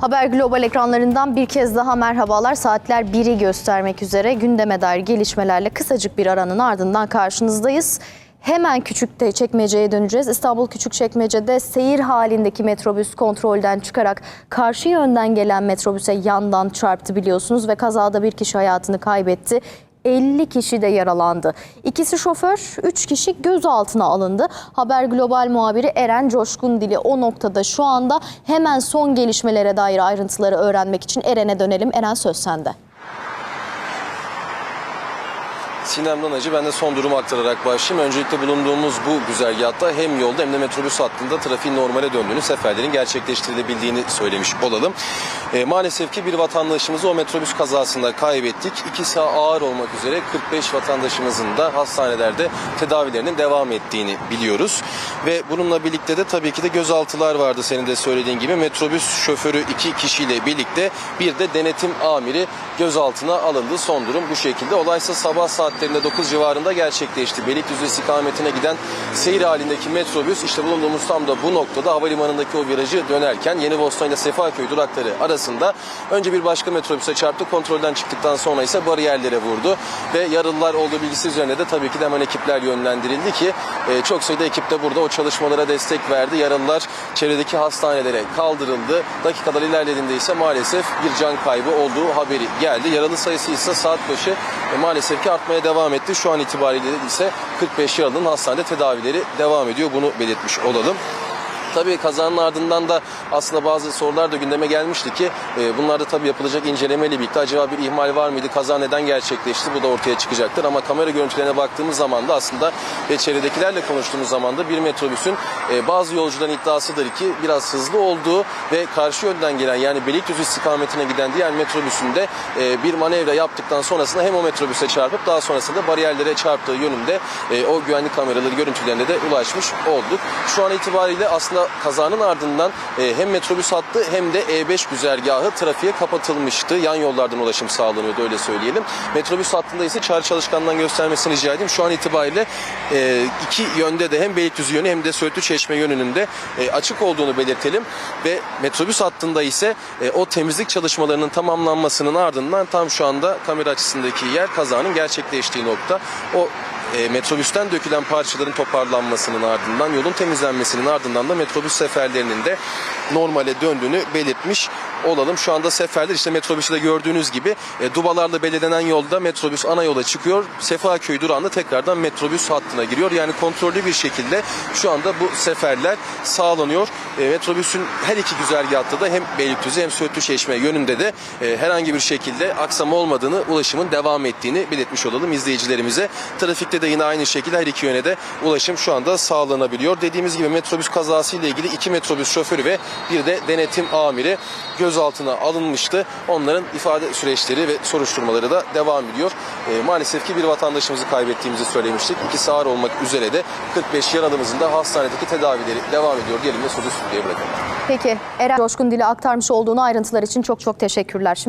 Haber Global ekranlarından bir kez daha merhabalar. Saatler 1'i göstermek üzere gündeme dair gelişmelerle kısacık bir aranın ardından karşınızdayız. Hemen küçükte çekmeceye döneceğiz. İstanbul Küçükçekmece'de seyir halindeki metrobüs kontrolden çıkarak karşı yönden gelen metrobüse yandan çarptı biliyorsunuz ve kazada bir kişi hayatını kaybetti. 50 kişi de yaralandı. İkisi şoför, 3 kişi gözaltına alındı. Haber Global muhabiri Eren Coşkun Dili o noktada şu anda hemen son gelişmelere dair ayrıntıları öğrenmek için Eren'e dönelim. Eren söz sende. Sinem Danacı ben de son durumu aktararak başlayayım. Öncelikle bulunduğumuz bu güzergahta hem yolda hem de metrobüs hattında trafiğin normale döndüğünü, seferlerin gerçekleştirilebildiğini söylemiş olalım. E, maalesef ki bir vatandaşımızı o metrobüs kazasında kaybettik. İkisi ağır olmak üzere 45 vatandaşımızın da hastanelerde tedavilerinin devam ettiğini biliyoruz. Ve bununla birlikte de tabii ki de gözaltılar vardı senin de söylediğin gibi. Metrobüs şoförü iki kişiyle birlikte bir de denetim amiri gözaltına alındı. Son durum bu şekilde. Olaysa sabah saatlerinde 9 civarında gerçekleşti. Beylikdüzü istikametine giden seyir halindeki metrobüs işte bulunduğumuz tam da bu noktada havalimanındaki o virajı dönerken Yeni Bosna ile Sefaköy durakları arasında önce bir başka metrobüse çarptı. Kontrolden çıktıktan sonra ise bariyerlere vurdu ve yaralılar olduğu bilgisi üzerine de tabii ki de hemen ekipler yönlendirildi ki e, çok sayıda ekip de burada o çalışmalara destek verdi. Yaralılar çevredeki hastanelere kaldırıldı. Dakikalar ilerlediğinde ise maalesef bir can kaybı olduğu haberi geldi. Yaralı sayısı ise saat başı e, maalesef ki artmaya devam etti. Şu an itibariyle ise 45 yaralının hastanede tedavileri devam ediyor. Bunu belirtmiş olalım. Tabii kazanın ardından da aslında bazı sorular da gündeme gelmişti ki e, bunlarda tabii yapılacak incelemeyle birlikte acaba bir ihmal var mıydı, kaza neden gerçekleşti bu da ortaya çıkacaktır. Ama kamera görüntülerine baktığımız zaman da aslında ve çevredekilerle konuştuğumuz zaman da bir metrobüsün e, bazı yolcuların iddiasıdır ki biraz hızlı olduğu ve karşı yönden gelen yani Beylikdüzü istikametine giden diğer metrobüsünde e, bir manevra yaptıktan sonrasında hem o metrobüse çarpıp daha sonrasında bariyerlere çarptığı yönünde e, o güvenlik kameraları görüntülerine de ulaşmış olduk. Şu an itibariyle aslında kazanın ardından e, hem metrobüs hattı hem de E5 güzergahı trafiğe kapatılmıştı. Yan yollardan ulaşım sağlanıyordu öyle söyleyelim. Metrobüs hattında ise çağrı çalışkanından göstermesini rica edeyim. Şu an itibariyle e, iki yönde de hem Beylikdüzü yönü hem de Söğütlü Çeşme yönünün de e, açık olduğunu belirtelim. Ve metrobüs hattında ise o temizlik çalışmalarının tamamlanmasının ardından tam şu anda kamera açısındaki yer kazanın gerçekleştiği nokta. O e, metrobüsten dökülen parçaların toparlanmasının ardından yolun temizlenmesinin ardından da metrobüs seferlerinin de normale döndüğünü belirtmiş olalım. Şu anda seferler işte metrobüste de gördüğünüz gibi e, dubalarla belirlenen yolda metrobüs ana yola çıkıyor. Sefaköy durağında tekrardan metrobüs hattına giriyor. Yani kontrollü bir şekilde şu anda bu seferler sağlanıyor. E, metrobüsün her iki güzergahta da hem Beylikdüzü hem Söğütlü Çeşme yönünde de e, herhangi bir şekilde aksama olmadığını, ulaşımın devam ettiğini belirtmiş olalım izleyicilerimize. Trafikte de yine aynı şekilde her iki yöne de ulaşım şu anda sağlanabiliyor. Dediğimiz gibi metrobüs kazası ile ilgili iki metrobüs şoförü ve bir de denetim amiri gözaltına alınmıştı. Onların ifade süreçleri ve soruşturmaları da devam ediyor. E, maalesef ki bir vatandaşımızı kaybettiğimizi söylemiştik. İkisi ağır olmak üzere de 45 yaralımızın da hastanedeki tedavileri devam ediyor. Diyelim ve sözü stüdyoya bırakalım. Peki Eren Coşkun Dili aktarmış olduğunu ayrıntılar için çok çok teşekkürler. Şimdi